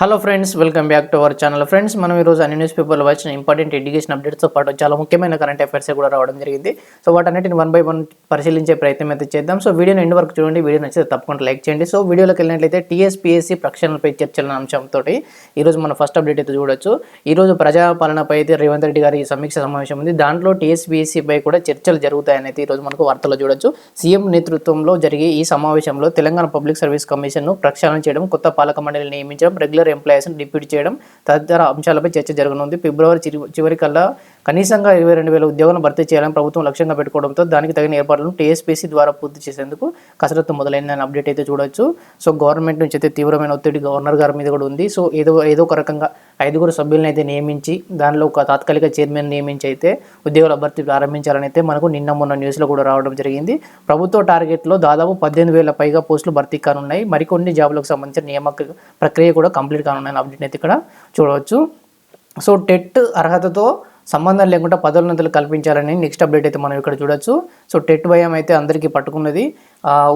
Hello friends welcome back to our channel friends మనం ఈరోజు అన్ని న్యూస్ పేపర్లో వచ్చిన ఇంపార్టెంట్ ఎడ్యుకేషన్ అప్డేట్స్తో పాటు చాలా ముఖ్యమైన కరెంట్ అఫైర్స్ కూడా రావడం జరిగింది. సో వాటన్నిటిని వన్ బై వన్ పరిశీలించే ప్రయత్నం అయితే చేద్దాం. సో వీడియోని ఎండ్ వరకు చూడండి. వీడియో నచ్చితే తప్పకుండా లైక్ చేయండి. సో వీడియోలోకి వెళ్ళినట్లయితే టీఎస్పీఎస్సీ ప్రక్షాళనపై చర్చల అంశంతో ఈరోజు మన ఫస్ట్ అప్డేట్ అయితే చూడొచ్చు. ఈరోజు ప్రజాపాలనపై అయితే రేవంత్ రెడ్డి గారి సమీక్ష సమావేశం ఉంది. దాంట్లో టీఎస్పీఎస్సీపై కూడా చర్చలు జరుగుతాయని అయితే ఈరోజు మనకు వార్తల్లో చూడొచ్చు. సీఎం నేతృత్వంలో జరిగే ఈ సమావేశంలో తెలంగాణ పబ్లిక్ సర్వీస్ కమిషన్ను ప్రక్షాళన చేయడం కొత్త పాలక మండలిని నియమించడం రెగ్యులర్ ఎంప్లాయీస్ని డిప్యూట్ చేయడం తదితర అంశాలపై చర్చ జరగనుంది. ఫిబ్రవరి చివరి కల్లా కనీసంగా ఇరవై రెండు వేల ఉద్యోగాలను భర్తీ చేయాలని ప్రభుత్వం లక్ష్యంగా పెట్టుకోవడంతో దానికి తగిన ఏర్పాట్లను టీఎస్పీసీ ద్వారా పూర్తి చేసేందుకు కసరత్తు మొదలైందని అప్డేట్ అయితే చూడొచ్చు. సో గవర్నమెంట్ నుంచి అయితే తీవ్రమైన ఒత్తిడి గవర్నర్ గారి మీద కూడా ఉంది. సో ఏదో ఏదో ఒక రకంగా ఐదుగురు సభ్యులను అయితే నియమించి దానిలో ఒక తాత్కాలిక చైర్మన్ నియమించి అయితే ఉద్యోగాల భర్తీ ప్రారంభించాలని అయితే మనకు నిన్న మొన్న న్యూస్లో కూడా రావడం జరిగింది. ప్రభుత్వ టార్గెట్లో దాదాపు పద్దెనిమిది వేల పైగా పోస్టులు భర్తీ కానున్నాయి. మరికొన్ని జాబులకు సంబంధించిన నియామక ప్రక్రియ కూడా కంప్లీట్ కానున్నాయని అప్డేట్ అయితే ఇక్కడ చూడవచ్చు. సో టెట్ అర్హతతో సంబంధం లేకుండా పదోన్నతులు కల్పించాలని నెక్స్ట్ అప్డేట్ అయితే మనం ఇక్కడ చూడొచ్చు. సో టెట్ భయం అయితే అందరికీ పట్టుకున్నది.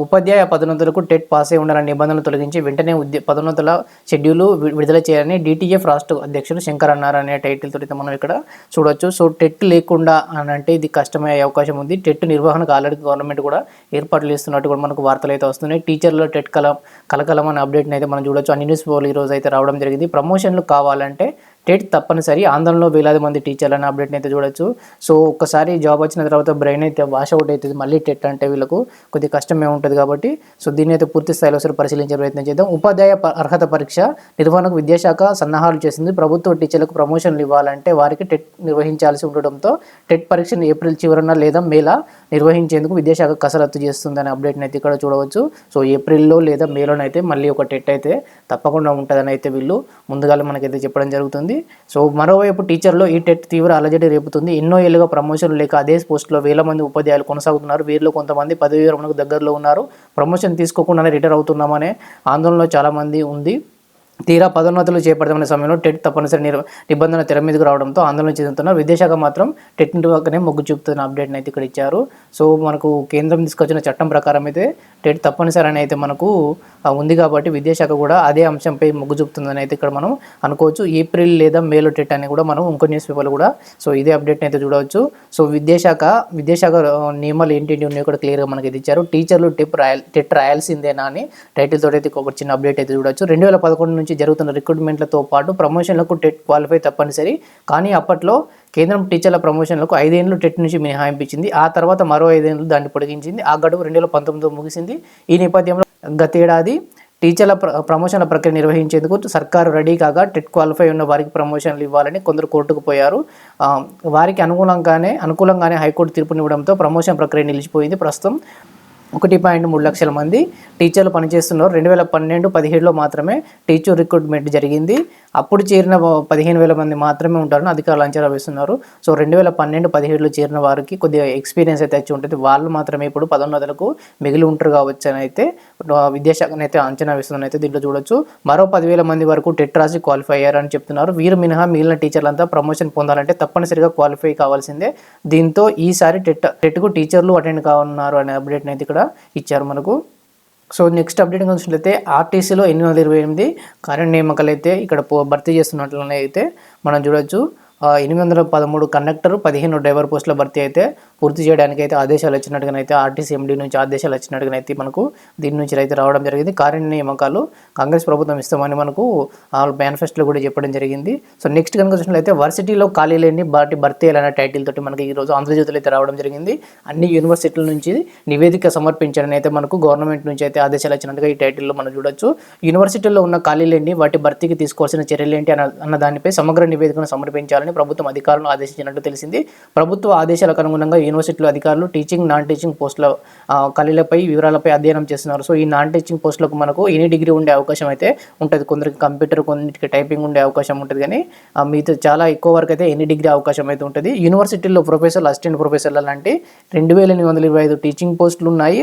ఉపాధ్యాయ పదోన్నతులకు టెట్ పాస్ అయి ఉండాలని నిబంధనలు తొలగించి వెంటనే ఉద్య పదోన్నతుల షెడ్యూల్ విడుదల చేయాలని డిటిఎఫ్ రాష్ట్ర అధ్యక్షుడు శంకర్ అన్నారు అనే టైటిల్ తోటి అయితే మనం ఇక్కడ చూడొచ్చు. సో టెట్ లేకుండా అని అంటే ఇది కష్టమయ్యే అవకాశం ఉంది. టెట్ నిర్వహణకు ఆల్రెడీ గవర్నమెంట్ కూడా ఏర్పాట్లు చేస్తున్నట్టు కూడా మనకు వార్తలు అయితే వస్తున్నాయి. టీచర్లో టెట్ కలం కలకలం అనే అప్డేట్ని అయితే మనం చూడొచ్చు. అన్ని న్యూస్ పేపర్లు ఈ రోజు అయితే రావడం జరిగింది. ప్రమోషన్లు కావాలంటే టెట్ తప్పనిసరి. ఆంధ్రంలో వేలాది మంది టీచర్లు అనే అప్డేట్ని అయితే చూడొచ్చు. సో ఒక్కసారి జాబ్ వచ్చిన తర్వాత బ్రెయిన్ అయితే వాష్ అవుట్ అవుతుంది. మళ్ళీ టెట్ అంటే వీళ్ళకు కొద్ది కష్టమే ఉంటుంది కాబట్టి. సో దీన్ని అయితే పూర్తి స్థాయిలో ఒకసారి పరిశీలించే ప్రయత్నం చేద్దాం. ఉపాధ్యాయ అర్హత పరీక్ష నిర్వహణకు విద్యాశాఖ సన్నాహాలు చేసింది. ప్రభుత్వ టీచర్లకు ప్రమోషన్లు ఇవ్వాలంటే వారికి టెట్ నిర్వహించాల్సి ఉండడంతో టెట్ పరీక్షను ఏప్రిల్ చివరన లేదా మేలా నిర్వహించేందుకు విద్యాశాఖ కసరత్తు చేస్తుందనే అప్డేట్ని అయితే ఇక్కడ చూడవచ్చు. సో ఏప్రిల్లో లేదా మేలోనైతే మళ్ళీ ఒక టెట్ అయితే తప్పకుండా ఉంటుందని అయితే వీళ్ళు ముందుగానే మనకైతే చెప్పడం జరుగుతుంది. సో మరోవైపు టీచర్లో ఈ టెట్ తీవ్ర అలజడి రేపుతుంది. ఎన్నో ఏళ్ళుగా ప్రమోషన్ లేక అదే పోస్టులో వేల మంది ఉపాధ్యాయులు కొనసాగుతున్నారు. వీరిలో కొంతమంది పదవి విరమణకు దగ్గరలో ఉన్నారు. ప్రమోషన్ తీసుకోకుండానే రిటైర్ అవుతున్నామనే ఆందోళనలో చాలామంది ఉంది. తీరా పదోన్నతులు చేపడతామనే సమయంలో టెట్ తప్పనిసరి నిబంధన తెర మీదకు రావడంతో ఆందోళన చెందుతున్నారు విద్యాశాఖ మాత్రం టెట్ నిర్వహణనే మొగ్గు చూపుతున్న అప్డేట్ని అయితే ఇక్కడ ఇచ్చారు. సో మనకు కేంద్రం తీసుకొచ్చిన చట్టం ప్రకారం అయితే టెట్ తప్పనిసరి అని అయితే మనకు ఉంది కాబట్టి విద్యాశాఖ కూడా అదే అంశంపై మొగ్గు చూపుతుందని అయితే ఇక్కడ మనం అనుకోవచ్చు. ఏప్రిల్ లేదా మేలో టెట్ అని కూడా మనం ఇంకో న్యూస్ పేపర్లు కూడా సో ఇదే అప్డేట్ని అయితే చూడవచ్చు. సో విద్యాశాఖ విద్యాశాఖ నియమాలు ఏంటి ఉన్నాయో కూడా క్లియర్గా మనకి ఇది ఇచ్చారు. టీచర్లు టెప్ రాయల్ టెట్ రాయాల్సిందేనా అని టైటిల్ తోటి అయితే ఒక చిన్న అప్డేట్ అయితే చూడవచ్చు. రెండు వేల పదకొండు నుంచి జరుగుతున్న రిక్రూట్మెంట్లతో పాటు ప్రమోషన్లకు టెట్ క్వాలిఫై తప్పనిసరి. కానీ అప్పట్లో కేంద్రం టీచర్ల ప్రమోషన్లకు ఐదేళ్ళు టెట్ నుంచి మినహాయింపించింది. ఆ తర్వాత మరో ఐదేళ్ళు దాన్ని పొడిగించింది. ఆ గడువు రెండు వేల పంతొమ్మిదిలో ముగిసింది. ఈ నేపథ్యంలో గతేడాది టీచర్ల ప్ర ప్రమోషన్ల ప్రక్రియ నిర్వహించేందుకు సర్కారు రెడీ కాగా టెట్ క్వాలిఫై ఉన్న వారికి ప్రమోషన్లు ఇవ్వాలని కొందరు కోర్టుకు పోయారు. వారికి అనుకూలంగానే అనుకూలంగానే హైకోర్టు తీర్పునివ్వడంతో ప్రమోషన్ ప్రక్రియ నిలిచిపోయింది. ప్రస్తుతం ఒకటి పాయింట్ మూడు లక్షల మంది టీచర్లు పనిచేస్తున్నారు. రెండు వేల పన్నెండు పదిహేడులో మాత్రమే టీచర్ రిక్రూట్మెంట్ జరిగింది. అప్పుడు చేరిన పదిహేను వేల మంది మాత్రమే ఉంటారని అధికారులు అంచనా వేస్తున్నారు. సో రెండు వేల పన్నెండు పదిహేడులో చేరిన వారికి కొద్దిగా ఎక్స్పీరియన్స్ అయితే వచ్చి ఉంటుంది. వాళ్ళు మాత్రమే ఇప్పుడు పదోన్నతులకు మిగిలి ఉంటారు కావచ్చు అని అయితే విద్యాశాఖను అయితే అంచనా వేస్తుందని అయితే దీంట్లో చూడొచ్చు. మరో పదివేల మంది వరకు టెట్ రాసి క్వాలిఫై అయ్యారని చెప్తున్నారు. వీరు మినహా మిగిలిన టీచర్లంతా ప్రమోషన్ పొందాలంటే తప్పనిసరిగా క్వాలిఫై కావాల్సిందే. దీంతో ఈసారి టెట్ టెట్కు టీచర్లు అటెండ్ కావన్నారు అనే అప్డేట్ని అయితే ఇక్కడ ఇచ్చారు మనకు. సో నెక్స్ట్ అప్డేట్ చూసినట్లయితే ఆర్టీసీలో ఎనిమిది వందల ఇరవై ఎనిమిది కరెంట్ నియామకాలు అయితే ఇక్కడ పో- భర్తీ చేస్తున్నట్లనే అయితే మనం చూడొచ్చు. ఎనిమిది వందల పదమూడు కండక్టర్ పదిహేను డ్రైవర్ పోస్టుల భర్తీ అయితే పూర్తి చేయడానికి అయితే ఆదేశాలు వచ్చినట్టుగానైతే ఆర్టీసీ ఎండీ నుంచి ఆదేశాలు వచ్చినట్టుగానైతే మనకు దీని నుంచి అయితే రావడం జరిగింది. కార్య నియామకాలు కాంగ్రెస్ ప్రభుత్వం ఇస్తామని మనకు ఆ మేనిఫెస్టోలో కూడా చెప్పడం జరిగింది. సో నెక్స్ట్ కనుక చూసినట్లయితే వర్సిటీలో ఖాళీలేని బాటి భర్తీ అనే టైటిల్ తోటి మనకి ఈరోజు ఆంధ్రజ్యోతిలో అయితే రావడం జరిగింది. అన్ని యూనివర్సిటీల నుంచి నివేదిక సమర్పించాలని అయితే మనకు గవర్నమెంట్ నుంచి అయితే ఆదేశాలు వచ్చినట్టుగా ఈ టైటిల్లో మనం చూడొచ్చు. యూనివర్సిటీల్లో ఉన్న ఖాళీలేంటి వాటి భర్తీకి తీసుకోవాల్సిన చర్యలు ఏంటి అన్న అన్న దానిపై సమగ్ర నివేదికను సమర్పించాలని ప్రభుత్వం అధికారులను ఆదేశించినట్టు తెలిసింది. ప్రభుత్వ ఆదేశాలకు అనుగుణంగా యూనివర్సిటీలో అధికారులు టీచింగ్ నాన్ టీచింగ్ పోస్టుల ఖాళీలపై వివరాలపై అధ్యయనం చేస్తున్నారు. సో ఈ నాన్ టీచింగ్ పోస్టులకు మనకు ఎనీ డిగ్రీ ఉండే అవకాశం అయితే ఉంటుంది. కొందరికి కంప్యూటర్ కొన్నింటికి టైపింగ్ ఉండే అవకాశం ఉంటుంది. కానీ మీతో చాలా ఎక్కువ వరకు అయితే ఎనీ డిగ్రీ అవకాశం అయితే ఉంటుంది. యూనివర్సిటీల్లో ప్రొఫెసర్ అసిస్టెంట్ ప్రొఫెసర్లు లాంటి రెండు వేల ఎనిమిది వందల ఇరవై ఐదు టీచింగ్ పోస్టులు ఉన్నాయి.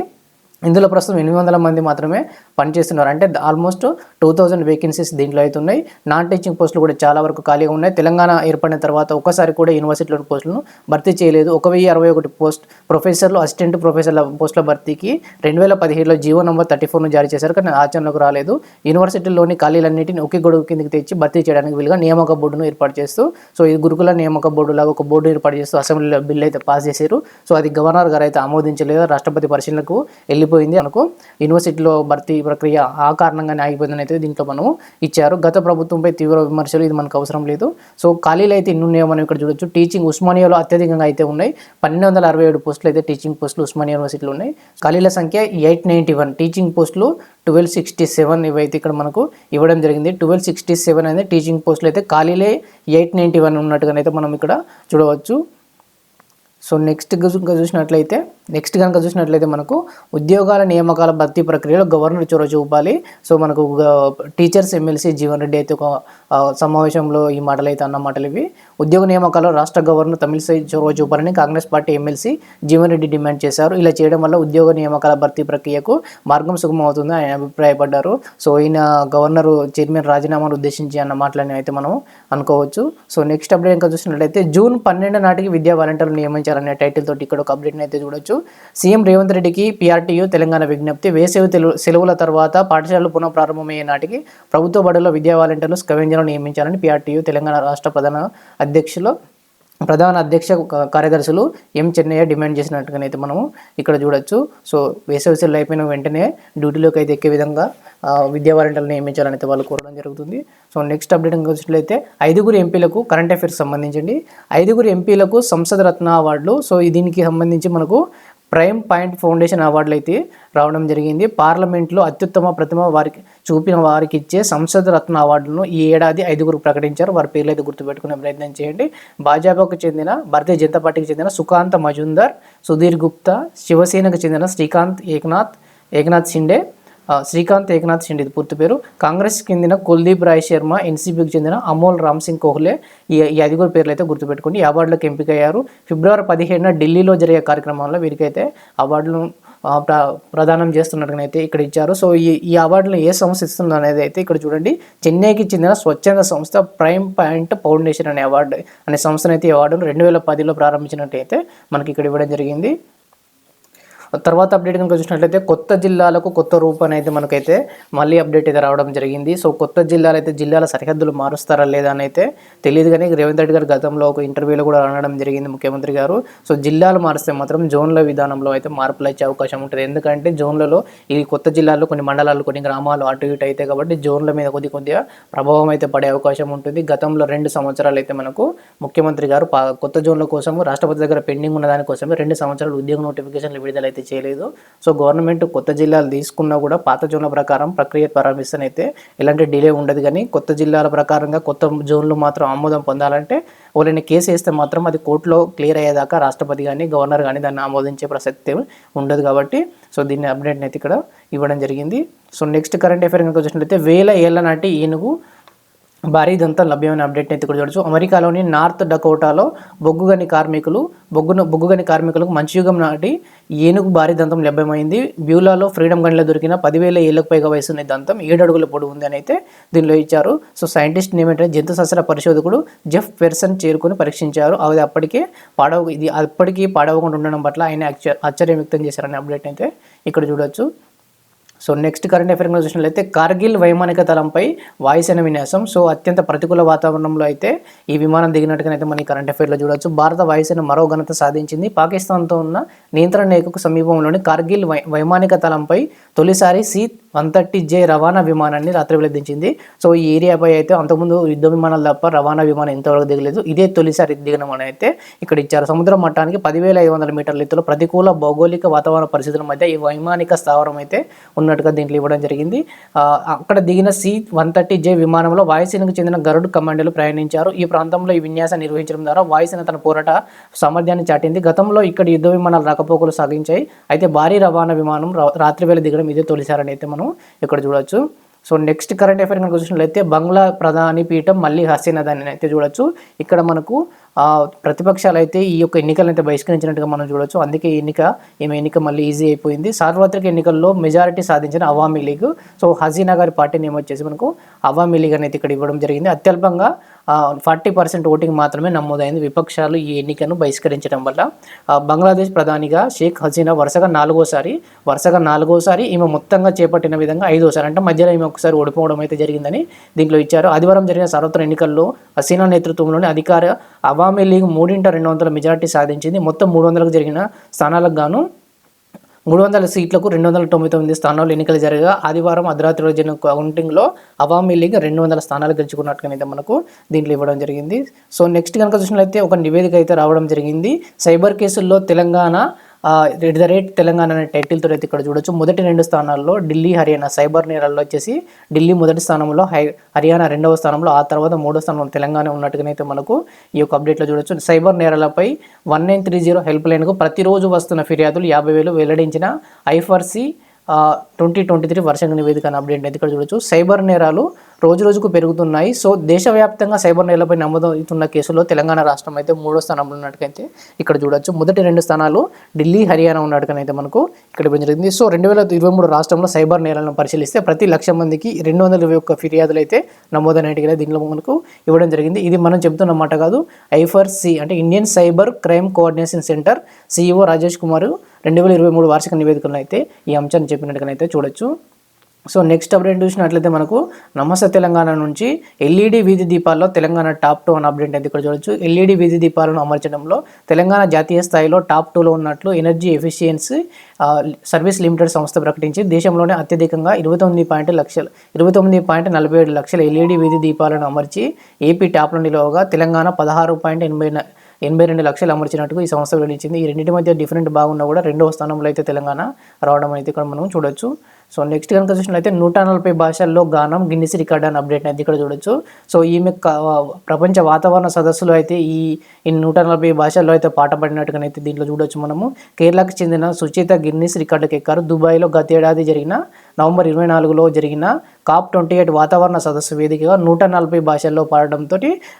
ఇందులో ప్రస్తుతం ఎనిమిది వందల మంది మాత్రమే పనిచేస్తున్నారు. అంటే ఆల్మోస్ట్ టూ థౌజండ్ వేకెన్సీస్ దీంట్లో అయితే ఉన్నాయి. నాన్ టీచింగ్ పోస్టులు కూడా చాలా వరకు ఖాళీగా ఉన్నాయి. తెలంగాణ ఏర్పడిన తర్వాత ఒక్కసారి కూడా యూనివర్సిటీలో పోస్టులను భర్తీ చేయలేదు. ఒక వెయ్యి అరవై ఒకటి పోస్ట్ ప్రొఫెసర్లు అసిస్టెంట్ ప్రొఫెసర్ల పోస్టుల భర్తీకి రెండు వేల పదిహేడులో జీవో నంబర్ థర్టీ ఫోర్ను జారీ చేశారు. కానీ ఆచరణలోకి రాలేదు. యూనివర్సిటీలోని ఖాళీలన్నింటిని ఒకే గొడుగు కిందకి తెచ్చి భర్తీ చేయడానికి వీలుగా నియామక బోర్డును ఏర్పాటు చేస్తూ సో ఇది గురుకుల నియామక బోర్డు లాగా ఒక బోర్డు ఏర్పాటు చేస్తూ అసెంబ్లీలో బిల్ అయితే పాస్ చేశారు. సో అది గవర్నర్ గారు అయితే ఆమోదించలేదు. రాష్ట్రపతి పరిశీలనకు వెళ్ళిపోయింది అనుకో. యూనివర్సిటీలో భర్తీ ప్రక్రియ ఆ కారణంగానే ఆగిపోయిందని అయితే దీంట్లో మనము ఇచ్చారు. గత ప్రభుత్వంపై తీవ్ర విమర్శలు ఇది మనకు అవసరం లేదు. సో ఖాళీలు అయితే ఇన్ని ఉన్నాయో మనం ఇక్కడ చూడొచ్చు. టీచింగ్ ఉస్మానియాలో అత్యధికంగా అయితే ఉన్నాయి. పన్నెండు వందల అరవై ఏడు పోస్టులు అయితే టీచింగ్ పోస్టులు ఉస్మానియా యూనివర్సిటీలో ఉన్నాయి. ఖాళీల సంఖ్య ఎయిట్ నైంటీ వన్. టీచింగ్ పోస్టులు ట్వెల్వ్ సిక్స్టీ సెవెన్ ఇవైతే ఇక్కడ మనకు ఇవ్వడం జరిగింది. ట్వెల్వ్ సిక్స్టీ సెవెన్ అనేది టీచింగ్ పోస్టులు అయితే ఖాళీలే ఎయిట్ నైంటీ వన్ ఉన్నట్టుగానైతే మనం ఇక్కడ చూడవచ్చు. సో నెక్స్ట్ కనుక చూసినట్లయితే నెక్స్ట్ కనుక చూసినట్లయితే మనకు ఉద్యోగాల నియామకాల భర్తీ ప్రక్రియలో గవర్నర్ చొరవ చూపాలి. సో మనకు టీచర్స్ ఎమ్మెల్సీ జీవన్ రెడ్డి అయితే ఒక సమావేశంలో ఈ మాటలు అయితే అన్న మాటలు ఇవి ఉద్యోగ నియామకాల్లో రాష్ట్ర గవర్నర్ తమిళసై చొరవ చూపాలని Congress party MLC Jeevan Reddy demand చేశారు. ఇలా చేయడం వల్ల ఉద్యోగ నియామకాల భర్తీ ప్రక్రియకు మార్గం సుగమం ఆయన అభిప్రాయపడ్డారు. సో ఈయన గవర్నర్ చైర్మన్ రాజీనామాను ఉద్దేశించి అన్న మాటలని అయితే మనం అనుకోవచ్చు. సో నెక్స్ట్ అప్డేట్ ఇంకా చూసినట్లయితే జూన్ పన్నెండు నాటికి విద్యా వాలంటీర్లు అనే టైటిల్ తోటి ఇక్కడ ఒక అప్డేట్ని అయితే చూడొచ్చు. సీఎం రేవంత్ రెడ్డికి పీఆర్టీయూ తెలంగాణ విజ్ఞప్తి వేసవి సెలవుల తర్వాత పాఠశాలలు పునః ప్రారంభమయ్యే నాటికి ప్రభుత్వ బడుల్లో విద్యా వాలంటీర్లు స్కవెంజర్లు నియమించాలని పీఆర్టీయూ తెలంగాణ రాష్ట్ర ప్రధాన అధ్యక్షులు ప్రధాన అధ్యక్ష కార్యదర్శులు ఎం చెన్నయ్య డిమాండ్ చేసినట్టుగానైతే మనము ఇక్కడ చూడొచ్చు. సో వేసవి సెలవులు అయిపోయిన వెంటనే డ్యూటీలోకి అయితే ఎక్కే విధంగా విద్యా వాలంటీర్లు నియమించాలని అయితే వాళ్ళు కోరడం జరుగుతుంది. సో నెక్స్ట్ అప్డేట్ ఇంకా చూసినట్లయితే ఐదుగురు ఎంపీలకు కరెంట్ అఫైర్స్ సంబంధించండి. ఐదుగురు ఎంపీలకు సంసద్ రత్న అవార్డులు. సో దీనికి సంబంధించి మనకు ప్రైమ్ పాయింట్ ఫౌండేషన్ అవార్డులు అయితే రావడం జరిగింది. పార్లమెంట్లో అత్యుత్తమ ప్రతిమ వారికి చూపిన వారికి ఇచ్చే సంసద్ రత్న అవార్డులను ఈ ఏడాది ఐదుగురు ప్రకటించారు. వారి పేర్లు అయితే గుర్తుపెట్టుకునే ప్రయత్నం చేయండి. భాజపాకు చెందిన భారతీయ జనతా పార్టీకి చెందిన సుకాంత్ మజుందర్ సుధీర్ గుప్తా శివసేనకు చెందిన శ్రీకాంత్ ఏకనాథ్ ఏకనాథ్ షిండే శ్రీకాంత్ ఏకనాథ్ షిండే ఇది పూర్తి పేరు. కాంగ్రెస్ చెందిన కుల్దీప్ రాయ్ శర్మ ఎన్సీపీకి చెందిన అమోల్ రామ్ సింగ్ కోహ్లే ఈ ఈ ఐదుగురు పేర్లు అయితే గుర్తుపెట్టుకోండి. ఈ అవార్డులకు ఎంపికయ్యారు. ఫిబ్రవరి పదిహేడున ఢిల్లీలో జరిగే కార్యక్రమంలో వీరికైతే అవార్డులను ప్ర ప్రదానం చేస్తున్నట్టుగా అయితే ఇక్కడ ఇచ్చారు. సో ఈ ఈ అవార్డులు ఏ సంస్థ ఇస్తుంది అనేది అయితే ఇక్కడ చూడండి. చెన్నైకి చెందిన స్వచ్ఛంద సంస్థ ప్రైమ్ పాయింట్ ఫౌండేషన్ అనే అవార్డు అనే సంస్థనైతే ఈ అవార్డును రెండు వేల పదిలో ప్రారంభించినట్టయితే మనకి ఇక్కడ ఇవ్వడం జరిగింది. తర్వాత అప్డేట్ కనుక చూసినట్లయితే కొత్త జిల్లాలకు కొత్త రూపాన్ని అయితే మనకైతే మళ్ళీ అప్డేట్ అయితే రావడం జరిగింది. సో కొత్త జిల్లాలు అయితే జిల్లాల సరిహద్దులు మారుస్తారా లేదా అని అయితే తెలియదు కానీ రేవంత్ రెడ్డి గారు గతంలో ఒక ఇంటర్వ్యూలో కూడా అనడం జరిగింది ముఖ్యమంత్రి గారు. సో జిల్లాలు మారిస్తే మాత్రం జోన్ల విధానంలో అయితే మార్పులు వచ్చే అవకాశం ఉంటుంది. ఎందుకంటే జోన్లలో ఈ కొత్త జిల్లాల్లో కొన్ని మండలాలు కొన్ని గ్రామాలు అటు ఇటు అయితే కాబట్టి జోన్ల మీద కొద్ది కొద్దిగా ప్రభావం అయితే పడే అవకాశం ఉంటుంది. గతంలో రెండు సంవత్సరాలు అయితే మనకు ముఖ్యమంత్రి గారు కొత్త జోన్ల కోసం రాష్ట్రపతి దగ్గర పెండింగ్ ఉన్న దానికోసమే రెండు సంవత్సరాలు ఉద్యోగ నోటిఫికేషన్లు విడుదలైతే అయితే చేయలేదు. సో గవర్నమెంట్ కొత్త జిల్లాలు తీసుకున్నా కూడా పాత జోన్ల ప్రకారం ప్రక్రియ ప్రారంభిస్తేనైతే ఎలాంటి డిలే ఉండదు. కానీ కొత్త జిల్లాల ప్రకారంగా కొత్త జోన్లు మాత్రం ఆమోదం పొందాలంటే వాళ్ళని కేసు వేస్తే మాత్రం అది కోర్టులో క్లియర్ అయ్యేదాకా రాష్ట్రపతి కానీ గవర్నర్ కానీ దాన్ని ఆమోదించే ప్రసక్తి ఉండదు కాబట్టి సో దీన్ని అప్డేట్ని అయితే ఇక్కడ ఇవ్వడం జరిగింది. సో నెక్స్ట్ కరెంట్ అఫైర్ కనుక వచ్చినట్లయితే వేల ఏళ్ళ నాటి ఏనుగు భారీ దంతం లభ్యమైన అప్డేట్ అయితే ఇక్కడ చూడొచ్చు. అమెరికాలోని నార్త్ డకోటాలో బొగ్గుగని కార్మికులు బొగ్గును బొగ్గుగని కార్మికులకు మంచి యుగం నాటి ఏనుగు భారీ దంతం లభ్యమైంది. బ్యూలాలో ఫ్రీడమ్ గన్లో దొరికిన పదివేల ఏళ్ళకు పైగా వయసున్న దంతం ఏడు అడుగుల పొడి ఉంది అని అయితే దీనిలో ఇచ్చారు. సో సైంటిస్ట్ ఏమంటే జంతు శాస్త్ర పరిశోధకుడు జెఫ్ పెర్సన్ చేరుకొని పరీక్షించారు. అది అప్పటికే పాడవ ఇది అప్పటికి పాడవకుండా ఉండడం పట్ల ఆయన ఆశ్చర్యం వ్యక్తం చేశారనే అప్డేట్ అయితే ఇక్కడ చూడొచ్చు. సో నెక్స్ట్ కరెంట్ అఫైర్ కనుక చూసినట్లయితే కార్గిల్ వైమానిక తలంపై వాయుసేన విన్యాసం. సో అత్యంత ప్రతికూల వాతావరణంలో అయితే ఈ విమానం దిగినట్టుగానైతే మనం ఈ కరెంట్ అఫైర్లో చూడొచ్చు. భారత వాయుసేన మరో ఘనత సాధించింది. పాకిస్తాన్తో ఉన్న నియంత్రణ రేఖకు సమీపంలోని కార్గిల్ వై వైమానిక తలంపై తొలిసారి సి వన్ థర్టీ జే రవాణా విమానాన్ని రాత్రి వెళ్దించింది సో ఈ ఏరియాపై అయితే అంతకుముందు యుద్ధ విమానాలు తప్ప రవాణా విమానం ఇంతవరకు దిగలేదు. ఇదే తొలిసారి దిగడం అని అయితే ఇక్కడ ఇచ్చారు. సముద్ర మట్టానికి పదివేల ఐదు వందల మీటర్ల ఎత్తులో ప్రతికూల భౌగోళిక వాతావరణ పరిస్థితుల మధ్య ఈ వైమానిక స్థావరం అయితే ఉన్నట్టుగా దీంట్లో ఇవ్వడం జరిగింది. అక్కడ దిగిన సి వన్ థర్టీ జే విమానంలో వాయుసేనకు చెందిన గరుడ్ కమాండోలు ప్రయాణించారు. ఈ ప్రాంతంలో ఈ విన్యాసం నిర్వహించడం ద్వారా వాయుసేన తన పోరాట సామర్థ్యాన్ని చాటింది. గతంలో ఇక్కడ యుద్ధ విమానాలు రాకపోకలు సాగించాయి. అయితే భారీ రవాణా విమానం రాత్రివేళ రాత్రి వేళ దిగడం ఇదే తొలిసారని అయితే మనం ఇక్కడ చూడొచ్చు. సో నెక్స్ట్ కరెంట్ అఫైర్ కనుక చూసినట్లయితే బంగ్లా ప్రధాని పీఠం మళ్ళీ హసీనా దాన్ని అయితే చూడొచ్చు. ఇక్కడ మనకు ప్రతిపక్షాలు అయితే ఈ యొక్క ఎన్నికలను అయితే బహిష్కరించినట్టుగా మనం చూడొచ్చు. అందుకే ఎన్నిక ఈమె ఎన్నిక మళ్ళీ ఈజీ అయిపోయింది. సార్వత్రిక ఎన్నికల్లో మెజారిటీ సాధించిన అవామీ లీగ్ సో హసీనా గారి పార్టీ నేమ్ వచ్చేసి మనకు అవామీ లీగ్ అనేది ఇక్కడ ఇవ్వడం జరిగింది. అత్యల్పంగా ఫార్టీ పర్సెంట్ ఓటింగ్ మాత్రమే నమోదైంది. విపక్షాలు ఈ ఎన్నికను బహిష్కరించడం వల్ల బంగ్లాదేశ్ ప్రధానిగా షేక్ హసీనా వరుసగా నాలుగోసారి వరుసగా నాలుగోసారి ఈమె మొత్తంగా చేపట్టిన విధంగా ఐదోసారి అంటే మధ్యలో ఈమె ఒకసారి ఓడిపోవడం అయితే జరిగిందని దీంట్లో ఇచ్చారు. ఆదివారం జరిగిన సర్వత్ర ఎన్నికల్లో హసీనా నేతృత్వంలోని అధికార అవామీ లీగ్ మూడింట రెండు వందల మెజార్టీ సాధించింది. మొత్తం మూడు వందలకు జరిగిన స్థానాలకు గాను మూడు వందల సీట్లకు రెండు వందల తొంభై తొమ్మిది స్థానాలు ఎన్నికలు జరగా ఆదివారం అర్ధరాత్రి రోజున కౌంటింగ్లో అవామీ లీగ్ రెండు వందల స్థానాలు గెలుచుకున్నట్టుగానైతే మనకు దీంట్లో ఇవ్వడం జరిగింది. సో నెక్స్ట్ కనుక చూసినట్లయితే ఒక నివేదిక అయితే రావడం జరిగింది. సైబర్ కేసుల్లో Telangana at the rate Telangana అనే టైటిల్తో అయితే ఇక్కడ చూడొచ్చు. మొదటి రెండు స్థానాల్లో ఢిల్లీ హర్యానా సైబర్ నేరాల్లో వచ్చేసి ఢిల్లీ మొదటి స్థానంలో హై హర్యానా రెండవ స్థానంలో ఆ తర్వాత మూడో స్థానంలో తెలంగాణ ఉన్నట్టుగానైతే మనకు ఈ యొక్క అప్డేట్లో చూడొచ్చు. Cyber నేరాలపై one nine three zero help లైన్కు ప్రతిరోజు వస్తున్న ఫిర్యాదులు యాభై వేలు వెల్లడించిన ఐఫర్సీ ట్వంటీ ట్వంటీ త్రీ వర్షంగా నివేదిక అప్డేట్ అయితే ఇక్కడ చూడొచ్చు. సైబర్ నేరాలు రోజు రోజుకు పెరుగుతున్నాయి. సో దేశవ్యాప్తంగా సైబర్ నేలపై నమోదవుతున్న కేసుల్లో తెలంగాణ రాష్ట్రం అయితే మూడో స్థానంలో ఉన్నట్టుకైతే ఇక్కడ చూడొచ్చు. మొదటి రెండు స్థానాలు ఢిల్లీ హర్యానా ఉన్నట్టుకనైతే మనకు ఇక్కడ జరిగింది. సో రెండు వేల ఇరవై మూడు రాష్ట్రంలో సైబర్ నేరాలను పరిశీలిస్తే ప్రతి లక్ష మందికి రెండు వందల ఇరవై ఒక్క ఫిర్యాదులు అయితే నమోదైనట్టుగా దీనిలో మనకు ఇవ్వడం జరిగింది. ఇది మనం చెప్తున్న మాట కాదు. ఐఫర్ సి అంటే Indian cyber crime coordination centre CEO Rajesh Kumar రెండు వేల ఇరవై మూడు వార్షిక నివేదికలను అయితే ఈ అంశాన్ని చెప్పినట్టుగానైతే చూడొచ్చు. సో నెక్స్ట్ అప్డేట్ చూసినట్లయితే మనకు నమస్తే తెలంగాణ నుంచి ఎల్ఈడి వీధి దీపాల్లో తెలంగాణ టాప్ టూ అని అప్డేట్ అయితే ఇక్కడ చూడొచ్చు. ఎల్ఈడి వీధి దీపాలను అమర్చడంలో తెలంగాణ జాతీయ స్థాయిలో టాప్ టూలో ఉన్నట్లు ఎనర్జీ ఎఫిషియన్సీ సర్వీస్ లిమిటెడ్ సంస్థ ప్రకటించి దేశంలోనే అత్యధికంగా ఇరవై తొమ్మిది పాయింట్ లక్షలు ఇరవై తొమ్మిది పాయింట్ నలభై ఏడు లక్షల ఎల్ఈడి వీధి దీపాలను అమర్చి ఏపీ టాప్లో నిలవగా తెలంగాణ పదహారు పాయింట్ ఎనభై ఎనభై రెండు లక్షలు అమర్చినట్టుగా ఈ సంస్థ వెల్లడించింది. ఈ రెండింటి మధ్య డిఫరెంట్ బాగున్నా కూడా రెండవ స్థానంలో అయితే తెలంగాణ రావడం అయితే ఇక్కడ మనం చూడొచ్చు. సో నెక్స్ట్ కనుక చూసినట్లయితే నూట నలభై భాషల్లో గానం గిన్నిస్ రికార్డ్ అని అప్డేట్ అయితే ఇక్కడ చూడొచ్చు. సో ఈమె ప్రపంచ వాతావరణ సదస్సులో అయితే ఈ ఈ నూట నలభై భాషల్లో అయితే పాట అయితే దీంట్లో చూడొచ్చు మనము. కేరళకు చెందిన సుచిత గిన్నిస్ రికార్డుకి ఎక్కారు. దుబాయ్లో గత ఏడాది జరిగిన నవంబర్ ఇరవై నాలుగులో జరిగిన కాప్ ట్వంటీ ఎయిట్ వాతావరణ సదస్సు వేదికగా నూట నలభై భాషల్లో పాడడంతో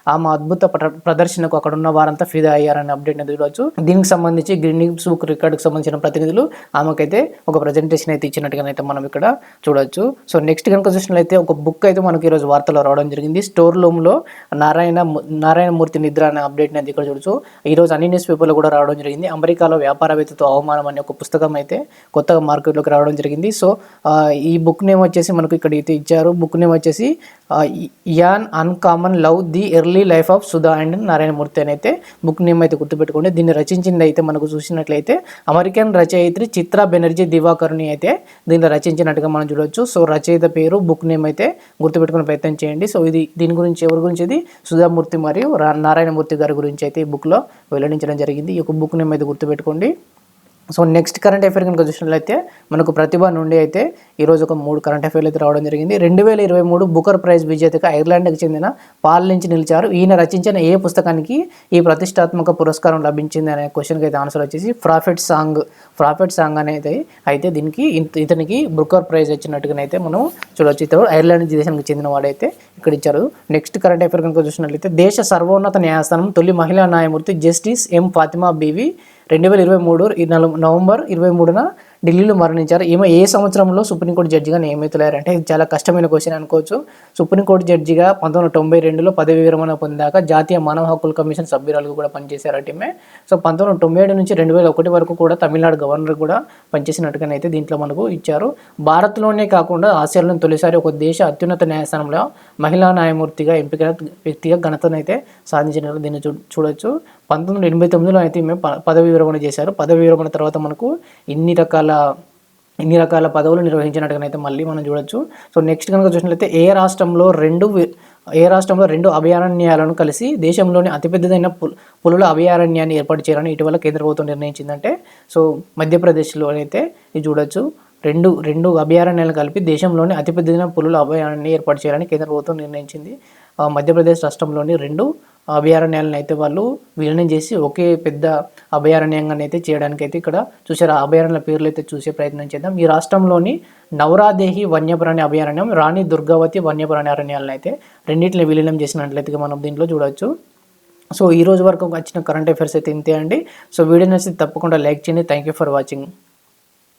ఆమె అద్భుత ప్ర- ప్రదర్శనకు అక్కడ ఉన్న వారంతా ఫిదా అయ్యారని అప్డేట్ అనేది చూడవచ్చు దీనికి సంబంధించి గ్రీనింగ్ సూక్ రికార్డుకు సంబంధించిన ప్రతినిధులు ఆమెకైతే ఒక ప్రజెంటేషన్ అయితే ఇచ్చినట్టుగానైతే మనం ఇక్కడ చూడొచ్చు. సో నెక్స్ట్ కనుక చూసినట్లయితే ఒక బుక్ అయితే మనకి ఈరోజు వార్తలో రావడం జరిగింది. స్టోర్ రూమ్లో నారాయణ నారాయణమూర్తి నిద్ర అనే అప్డేట్ అయితే ఇక్కడ చూడొచ్చు. ఈరోజు అన్ని న్యూస్ పేపర్లో కూడా రావడం జరిగింది. అమెరికాలో వ్యాపారవేత్తతో అవమానం అనే ఒక పుస్తకం అయితే కొత్తగా మార్కెట్లోకి రావడం జరిగింది. సో ఈ బుక్ నేమ్ వచ్చేసి మనకు ఇక్కడ అయితే ఇచ్చారు బుక్ నేమ్ వచ్చేసి an uncommon love the early life of Sudha and Narayana Murthy అని అయితే బుక్ నేమ్ అయితే గుర్తుపెట్టుకోండి. దీన్ని రచించింది అయితే మనకు చూసినట్లయితే అమెరికన్ రచయిత్రి చిత్రా బెనర్జీ దివాకరుని అయితే దీన్ని రచించినట్టుగా మనం చూడొచ్చు. సో రచయిత పేరు బుక్ నేమ్ అయితే గుర్తుపెట్టుకునే ప్రయత్నం చేయండి. సో ఇది దీని గురించి ఎవరి గురించి ఇది? సుధామూర్తి మరియు రా- నారాయణమూర్తి గారి గురించి అయితే ఈ బుక్లో వెల్లడించడం జరిగింది. ఈ యొక్క బుక్ నేమ్ అయితే గుర్తుపెట్టుకోండి. సో నెక్స్ట్ కరెంట్ అఫైర్ కనుక చూసినట్లయితే మనకు ప్రతిభ నుండి అయితే ఈరోజు ఒక మూడు కరెంట్ అఫైర్లు అయితే రావడం జరిగింది. రెండు వేల ఇరవై మూడు బుకర్ ప్రైజ్ విజేతగా ఐర్లాండ్కి చెందిన పాల్ నుంచి నిలిచారు. ఈయన రచించిన ఏ పుస్తకానికి ఈ ప్రతిష్టాత్మక పురస్కారం లభించింది అనే క్వశ్చన్కి అయితే ఆన్సర్ వచ్చేసి ప్రాఫిట్ సాంగ్. ప్రాఫిట్ సాంగ్ అనేది అయితే దీనికి ఇతనికి బుకర్ ప్రైజ్ వచ్చినట్టుగానైతే మనం చూడవచ్చు ఇతడు ఐర్లాండ్ దేశానికి చెందిన వాడైతే ఇక్కడ ఇచ్చారు. నెక్స్ట్ కరెంట్ అఫైర్ కనుక చూసినట్లయితే దేశ సర్వోన్నత న్యాయస్థానం తొలి మహిళా న్యాయమూర్తి జస్టిస్ ఎం ఫాతిమా బీవి రెండు వేల ఇరవై మూడు నవంబర్ ఇరవై మూడున ఢిల్లీలో మరణించారు. ఈమె ఏ సంవత్సరంలో సుప్రీంకోర్టు జడ్జిగా నియమితులయ్యారంటే ఇది చాలా కష్టమైన క్వశ్చన్ అనుకోవచ్చు. సుప్రీంకోర్టు జడ్జిగా పంతొమ్మిది వందల తొంభై రెండులో పదవి విరమణ పొందాక జాతీయ మానవ హక్కుల కమిషన్ సభ్యురాలు కూడా పనిచేశారట ఈమె. సో పంతొమ్మిది వందల తొంభై ఏడు నుంచి రెండు వేల ఒకటి వరకు కూడా తమిళనాడు గవర్నర్ కూడా పనిచేసినట్టుగానైతే దీంట్లో మనకు ఇచ్చారు. భారత్లోనే కాకుండా ఆసియాలోని తొలిసారి ఒక దేశ అత్యున్నత న్యాయస్థానంలో మహిళా న్యాయమూర్తిగా ఎంపిక వ్యక్తిగా ఘనతనైతే సాధించిన దీన్ని చూ చూడొచ్చు. పంతొమ్మిది వందల ఎనభై తొమ్మిదిలో అయితే ఈమె పదవి విరమణ చేశారు. పదవి విరమణ తర్వాత మనకు ఇన్ని రకాల ఇన్ని రకాల పదవులు నిర్వహించినట్టుగానైతే మళ్ళీ మనం చూడొచ్చు. సో నెక్స్ట్ కనుక చూసినట్లయితే ఏ రాష్ట్రంలో రెండు ఏ రాష్ట్రంలో రెండు అభయారణ్యాలను కలిసి దేశంలోని అతిపెద్దదైన పులుల అభయారణ్యాన్ని ఏర్పాటు చేయాలని ఇటీవల కేంద్ర ప్రభుత్వం నిర్ణయించిందంటే సో మధ్యప్రదేశ్లో అయితే ఇది చూడొచ్చు. రెండు రెండు అభయారణ్యాలను కలిపి దేశంలోని అతిపెద్దదైన పులుల అభయారణ్యాన్ని ఏర్పాటు చేయాలని కేంద్ర ప్రభుత్వం నిర్ణయించింది. మధ్యప్రదేశ్ రాష్ట్రంలోని రెండు అభయారణ్యాలను అయితే వాళ్ళు విలీనం చేసి ఒకే పెద్ద అభయారణ్యంగా అయితే చేయడానికి అయితే ఇక్కడ చూసారు ఆ అభయారణ్యాల పేర్లు అయితే చూసే ప్రయత్నం చేద్దాం. ఈ రాష్ట్రంలోని నవరాదేహి వన్యప్రాణి అభయారణ్యం రాణి దుర్గావతి వన్యప్రాణి అరణ్యాలను అయితే రెండింటిని విలీనం చేసినట్లయితే మనం దీంట్లో చూడవచ్చు సో ఈ రోజు వరకు వచ్చిన కరెంట్ అఫైర్స్ అయితే ఇంతే అండి. సో వీడియో నచ్చితే తప్పకుండా లైక్ చేయండి. Thank you for watching